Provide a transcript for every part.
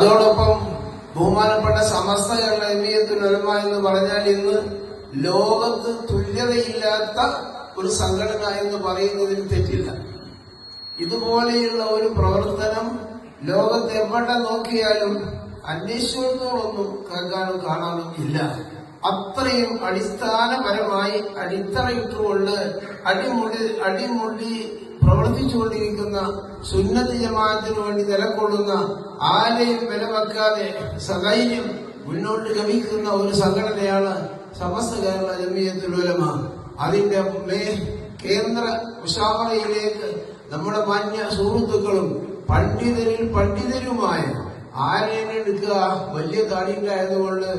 അതോടൊപ്പം ബഹുമാനപ്പെട്ട സമസ്ത ജനമ എന്ന് പറഞ്ഞാൽ ഇന്ന് ലോകത്ത് തുല്യതയില്ലാത്ത ഒരു സംഘടന എന്ന് പറയുന്നതിൽ തെറ്റില്ല. ഇതുപോലെയുള്ള ഒരു പ്രവർത്തനം ലോകത്ത് എവിടെ നോക്കിയാലും അന്വേഷിച്ചിടത്തോളൊന്നും കേൾക്കാനും കാണാനും ഇല്ല. അത്രയും അടിസ്ഥാനപരമായി അടിത്തറയിട്ടുകൊണ്ട് അടിമുടി അടിമുടി പ്രവർത്തിച്ചുകൊണ്ടിരിക്കുന്ന സുന്നത്ത് ജമാഅത്തിനു വേണ്ടി നിലകൊള്ളുന്ന ആരെയും വിലവെക്കാതെ സധൈര്യം മുന്നോട്ട് ഗമിക്കുന്ന ഒരു സംഘടനയാണ് സമസ്ത കേരള ജമിയത്തുൽ ഉലമ. അതിന്റെ കേന്ദ്ര വിശാഖയിലേക്ക് നമ്മുടെ മാന്യ സുഹൃത്തുക്കളും പണ്ഡിതരിൽ പണ്ഡിതരുമായ ആരെയും എടുക്കുക വലിയ തടിയുണ്ടായതുകൊണ്ട്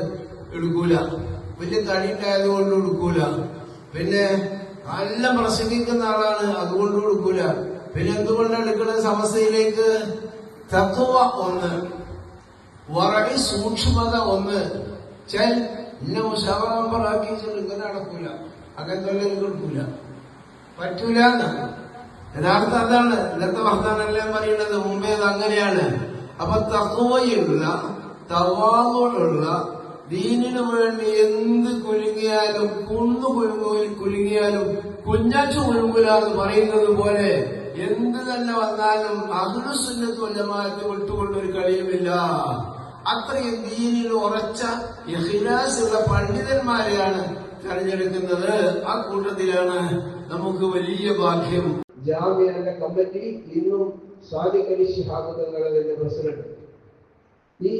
എടുക്കൂല. വലിയ തടിയുണ്ടായതുകൊണ്ട് എടുക്കൂല. പിന്നെ നല്ല പ്രസംഗിക്കുന്ന ആളാണ്. അതുകൊണ്ട് കൊടുക്കൂല. പിന്നെ എന്തുകൊണ്ട് എടുക്കുന്നത് സമസ്തയിലേക്ക്? തത്വ ഒന്ന്. വറടി സൂക്ഷ്മത ഒന്ന്. ചൽ മുഷാവറ മെമ്പറാക്കി ഇങ്ങനെ നടക്കൂല. അങ്ങനത്തെ കൊടുക്കൂല. പറ്റൂല യഥാർത്ഥം അതാണ്. ഇന്നത്തെ വർത്താനെല്ലാം പറയുന്നത്. മുമ്പേ അത് അങ്ങനെയാണ്. അപ്പൊ തത്വയുള്ള തവാമുള്ള ദീനിനു വേണ്ടി എന്ത് കുലുങ്ങിയാലും കുന്നു കുലുങ്ങു കുലുങ്ങിയാലും കുഞ്ഞച്ചു കുലുങ്ങുല എന്ന് പറയുന്നത് പോലെ എന്ത് തന്നെ വന്നാലും അഹുസുന്നത്ത് വല്ലമാറ്റ് വിട്ടുകൊണ്ടൊരു കഴിയുമില്ല അത്രയും ദീനിൽ ഉറച്ച യഹിലാസുള്ള പണ്ഡിതന്മാരെയാണ് തെരഞ്ഞെടുക്കുന്നത്. ആ കൂട്ടത്തിലാണ് നമുക്ക് വലിയ ഭാഗ്യം. ജാമ്യന്റെ കമ്മിറ്റി ഇന്നും അലി ശിഹാബ് പ്രസിഡന്റ്. ഈ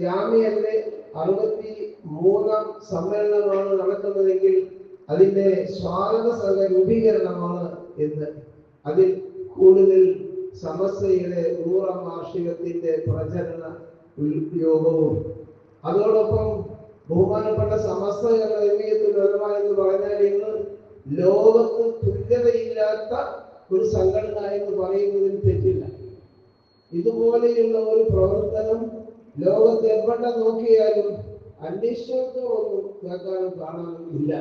ജാമ്യന്റെ അറുപത്തി മൂന്നാം സമ്മേളനമാണ് നടക്കുന്നതെങ്കിൽ അതിന്റെ സ്വാഗത സംഘ രൂപീകരണമാണ് എന്ന്. അതിൽ കൂടുതൽ സമസ്തയുടെ നൂറാം വാർഷികത്തിന്റെ പ്രചരണ യോഗവും. അതോടൊപ്പം ബഹുമാനപ്പെട്ട സമസ്ത എമിയത്തിൽ എന്ന് പറഞ്ഞാൽ ഇന്ന് ലോകത്ത് തുല്യതയില്ലാത്ത ഒരു സംഘടന എന്ന് പറയുന്നതിൽ തെറ്റില്ല. ഇതുപോലെയുള്ള ഒരു പ്രവർത്തനം ലോകത്ത് എവിടെ നോക്കിയാലും അന്വേഷണത്തോടൊന്നും കേൾക്കാനും കാണാനും ഇല്ല.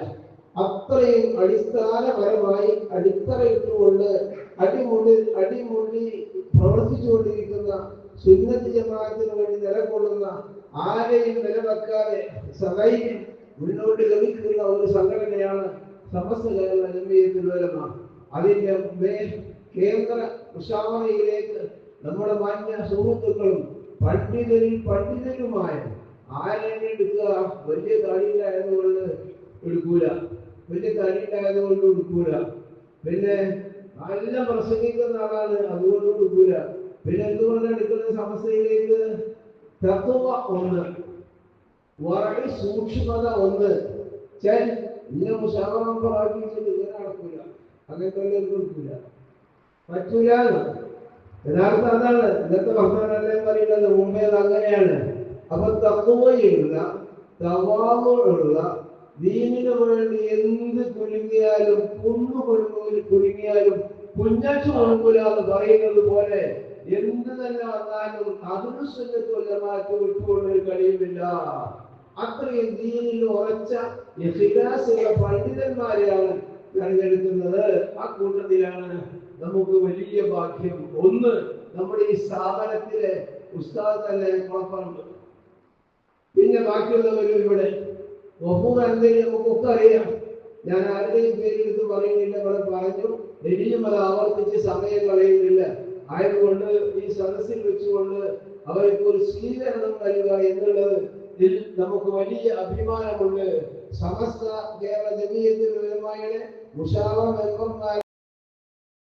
അത്രയും അടിസ്ഥാനപരമായി അടിത്തറയിട്ടുകൊണ്ട് അടിമുള്ളിൽ അടിമുള്ളി പ്രവർത്തിച്ചുകൊണ്ടിരിക്കുന്ന സുന്നത്തി ജമാഅത്തിന് വേണ്ടി നിലകൊള്ളുന്ന ആരെയും നിലവെക്കാതെ സദൈര്യം മുന്നോട്ട് ലഭിക്കുന്ന ഒരു സംഘടനയാണ് സമസ്ത കേരള ജമീയത്തിലുലമ അതിന്റെ മേൽ കേന്ദ്ര ഉഷാവറയിലേക്ക് നമ്മുടെ മാന്യ സുഹൃത്തുക്കളും പണ്ഡിതരിൽ പണ്ഡിതനുമായ ആരെയും എടുക്കുക? വലിയ തടിയിലായതുകൊണ്ട് എടുക്കൂല. വലിയ തടിയിലായതുകൊണ്ട് എടുക്കൂല. പിന്നെ നല്ല പ്രസംഗിക്കുന്ന ആളാണ് അതുകൊണ്ട് എടുക്കൂല. പിന്നെ എന്തുകൊണ്ട് എടുക്കുന്ന സമസ്യയിലേക്ക്? തത്വ ഒന്ന്. വളരെ സൂക്ഷ്മത ഒന്ന്. ചൽ ഇന്ന മുഷാവറം പ്രാപിച്ചിട്ട് ഇങ്ങനെ നടക്കൂല. അങ്ങനത്തെ എടുക്കൂല. പറ്റൂല യഥാർത്ഥ അതാണ്. ഇന്നത്തെ ഭക്തനല്ലേ പറയുന്നത് അത് അങ്ങനെയാണ്. അപ്പൊ തത്വയുള്ള തവാമുള്ള ദീനിനു വേണ്ടി എന്ത് കുലുങ്ങിയാലും കുന്നു കുലുങ്ങി കുലുങ്ങിയാലും കുഞ്ഞാച്ചു കുലുങ്ങൂല എന്ന് പറയുന്നത് പോലെ എന്ത് തന്നെ വന്നാലും അതിന് സുന്നത്തുല്ലമാറ്റി വിട്ടുകൊണ്ടൊരു കഴിയുന്നില്ല. അത്രയും ദീനിൽ ഉറച്ച പണ്ഡിതന്മാരെയാണ് തെരഞ്ഞെടുക്കുന്നത്. ആ കൂട്ടത്തിലാണ് നമുക്ക് വലിയ ഭാഗ്യം. ഒന്ന് നമ്മുടെ ഈ സ്ഥാപനത്തിലെ ഉസ്താദ് തന്നെ കുഴപ്പമുണ്ട് പിന്നെ ബാക്കിയുള്ളവരും ഇവിടെ. നമുക്കൊക്കെ അറിയാം ഞാൻ ആരുടെയും പേരെടുത്ത് പറയുന്നില്ല ഇവിടെ പറഞ്ഞു. ഇനിയും അത് ആവർത്തിച്ച് സമയം കളയുന്നില്ല. ആയതുകൊണ്ട് ഈ സദസ്സിൽ വെച്ചുകൊണ്ട് അവർക്ക് ഒരു സ്വീകരണം നൽകുക എന്നുള്ളത് നമുക്ക് വലിയ അഭിമാനമുണ്ട്. സമസ്ത കേരള ജമീയത്തിൽ മുഷാവ മെമ്പർമാർ